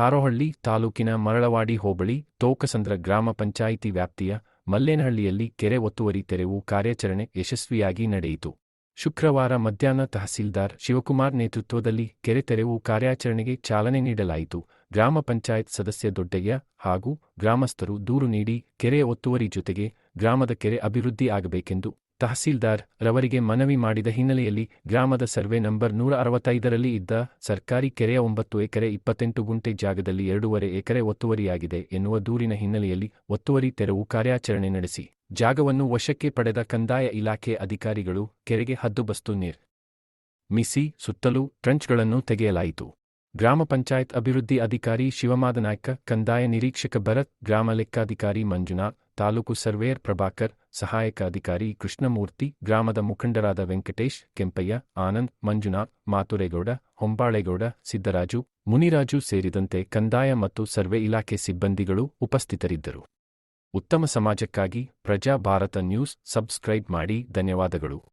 ಹಾರೋಹಳ್ಳಿ ತಾಲೂಕಿನ ಮರಳವಾಡಿ ಹೋಬಳಿ ತೋಕಸಂದ್ರ ಗ್ರಾಮ ಪಂಚಾಯಿತಿ ವ್ಯಾಪ್ತಿಯ ಮಲ್ಲೇನಹಳ್ಳಿಯಲ್ಲಿ ಕೆರೆ ಒತ್ತುವರಿ ತೆರವು ಕಾರ್ಯಾಚರಣೆ ಯಶಸ್ವಿಯಾಗಿ ನಡೆಯಿತು. ಶುಕ್ರವಾರ ಮಧ್ಯಾಹ್ನ ತಹಸೀಲ್ದಾರ್ ಶಿವಕುಮಾರ್ ನೇತೃತ್ವದಲ್ಲಿ ಕೆರೆ ತೆರವು ಕಾರ್ಯಾಚರಣೆಗೆ ಚಾಲನೆ ನೀಡಲಾಯಿತು. ಗ್ರಾಮ ಪಂಚಾಯತ್ ಸದಸ್ಯ ದೊಡ್ಡಯ್ಯ ಹಾಗೂ ಗ್ರಾಮಸ್ಥರು ದೂರು ನೀಡಿ ಕೆರೆ ಒತ್ತುವರಿ ಜೊತೆಗೆ ಗ್ರಾಮದ ಕೆರೆ ಅಭಿವೃದ್ಧಿ ಆಗಬೇಕೆಂದು ತಹಸೀಲ್ದಾರ್ ರವರಿಗೆ ಮನವಿ ಮಾಡಿದ ಹಿನ್ನೆಲೆಯಲ್ಲಿ ಗ್ರಾಮದ ಸರ್ವೆ ನಂಬರ್ ನೂರ ಅರವತ್ತೈದರಲ್ಲಿ ಇದ್ದ ಸರ್ಕಾರಿ ಕೆರೆಯ ಒಂಬತ್ತು ಎಕರೆ ಇಪ್ಪತ್ತೆಂಟು ಗುಂಟೆ ಜಾಗದಲ್ಲಿ ಎರಡೂವರೆ ಎಕರೆ ಒತ್ತುವರಿಯಾಗಿದೆ ಎನ್ನುವ ದೂರಿನ ಹಿನ್ನೆಲೆಯಲ್ಲಿ ಒತ್ತುವರಿ ತೆರವು ಕಾರ್ಯಾಚರಣೆ ನಡೆಸಿ ಜಾಗವನ್ನು ವಶಕ್ಕೆ ಪಡೆದ ಕಂದಾಯ ಇಲಾಖೆ ಅಧಿಕಾರಿಗಳು ಕೆರೆಗೆ ಹದ್ದುಬಸ್ತು ನೀರ್ ಮಿಸಿ ಸುತ್ತಲೂ ಟ್ರಂಚ್ಗಳನ್ನು ತೆಗೆಯಲಾಯಿತು. ಗ್ರಾಮ ಪಂಚಾಯತ್ ಅಭಿವೃದ್ಧಿ ಅಧಿಕಾರಿ ಶಿವಮಾದನಾಯ್ಕ, ಕಂದಾಯ ನಿರೀಕ್ಷಕ ಭರತ್, ಗ್ರಾಮ ಲೆಕ್ಕಾಧಿಕಾರಿ ಮಂಜುನಾಥ್, ತಾಲೂಕು ಸರ್ವೇಯರ್ ಪ್ರಭಾಕರ್, ಸಹಾಯಕ ಅಧಿಕಾರಿ ಕೃಷ್ಣಮೂರ್ತಿ, ಗ್ರಾಮದ ಮುಖಂಡರಾದ ವೆಂಕಟೇಶ್, ಕೆಂಪಯ್ಯ, ಆನಂದ್, ಮಂಜುನಾಥ್, ಮಾತುರೇಗೌಡ, ಹೊಂಬಾಳೇಗೌಡ, ಸಿದ್ದರಾಜು, ಮುನಿರಾಜು ಸೇರಿದಂತೆ ಕಂದಾಯ ಮತ್ತು ಸರ್ವೆ ಇಲಾಖೆ ಸಿಬ್ಬಂದಿಗಳು ಉಪಸ್ಥಿತರಿದ್ದರು. ಉತ್ತಮ ಸಮಾಜಕ್ಕಾಗಿ ಪ್ರಜಾ ಭಾರತ ನ್ಯೂಸ್ ಸಬ್ಸ್ಕ್ರೈಬ್ ಮಾಡಿ, ಧನ್ಯವಾದಗಳು.